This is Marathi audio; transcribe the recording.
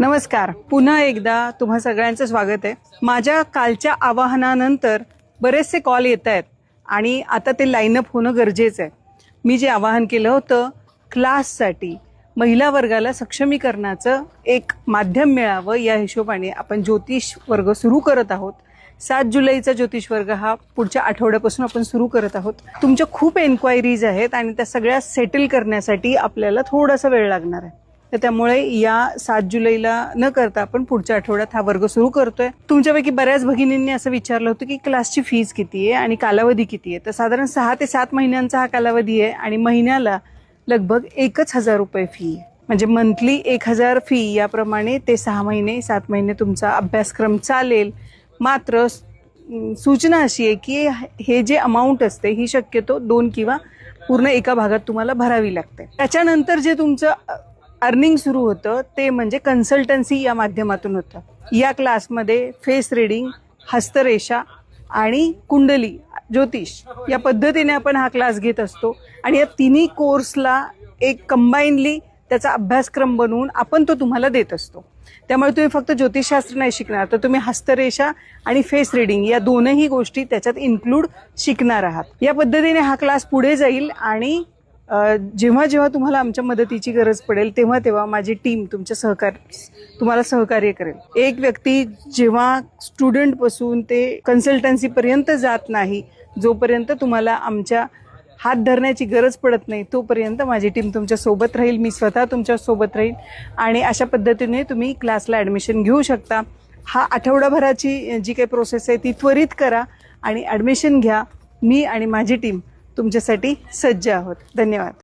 नमस्कार. पुन्हा एकदा तुम्हा सगळ्यांचं स्वागत आहे. माझ्या कालच्या आवाहनानंतर बरेचसे कॉल येत आहेत आणि आता ते लाईनअप होणं गरजेचं आहे. मी जे आवाहन केलं होतं क्लाससाठी महिला वर्गाला सक्षमीकरणाचं एक माध्यम मिळावं या हिशोबाने आपण ज्योतिष वर्ग सुरू करत आहोत. सात जुलैचा ज्योतिष वर्ग हा पुढच्या आठवड्यापासून आपण सुरू करत आहोत. तुमच्या खूप एन्क्वायरीज आहेत आणि त्या सगळ्या सेटल करण्यासाठी आपल्याला थोडासा वेळ लागणार आहे. तर त्यामुळे या सात जुलैला न करता आपण पुढच्या आठवड्यात हा वर्ग सुरू करतोय. तुमच्यापैकी बऱ्याच भगिनींनी असं विचारलं होतं की क्लासची फीज किती आहे आणि कालावधी किती आहे? तर साधारण सहा ते सात महिन्यांचा हा कालावधी आहे आणि महिन्याला लगभग एकच हजार रुपये फी म्हणजे मंथली एक हजार फी याप्रमाणे ते सहा महिने सात महिने तुमचा अभ्यासक्रम चालेल. मात्र सूचना अशी आहे की हे जे अमाऊंट असते ही शक्यतो दोन किंवा पूर्ण एका भागात तुम्हाला भरावी लागते. त्याच्यानंतर जे तुमचं अर्निंग सुरू होतं ते म्हणजे कन्सल्टन्सी या माध्यमातून होतं. या क्लासमध्ये फेस रिडिंग हस्तरेषा आणि कुंडली ज्योतिष या पद्धतीने आपण हा क्लास घेत असतो. आणि या तिन्ही कोर्सला एक कंबाईनली त्याचा अभ्यासक्रम बनवून आपण तो तुम्हाला देत असतो. त्यामुळे तुम्ही फक्त ज्योतिषशास्त्र नाही शिकणार तर तुम्ही हस्तरेषा आणि फेस रिडिंग या दोनही गोष्टी त्याच्यात इन्क्लूड शिकणार आहात. या पद्धतीने हा क्लास पुढे जाईल आणि जेव्हा जेव्हा तुम्हाला आमच्या मदतीची गरज पडेल तेव्हा तेव्हा माझी टीम तुमच्या सहकार तुम्हाला सहकार्य करेल. एक व्यक्ती जेव्हा स्टुडंटपासून ते कन्सल्टन्सीपर्यंत जात नाही जोपर्यंत तुम्हाला आमच्या हात धरण्याची गरज पडत नाही तोपर्यंत माझी टीम तुमच्यासोबत राहील मी स्वतः तुमच्यासोबत राहील आणि अशा पद्धतीने तुम्ही क्लासला ॲडमिशन घेऊ शकता. हा आठवडाभराची जी काही प्रोसेस आहे ती त्वरित करा आणि ॲडमिशन घ्या. मी आणि माझी टीम तुमच्यासाठी सज्ज आहोत. धन्यवाद.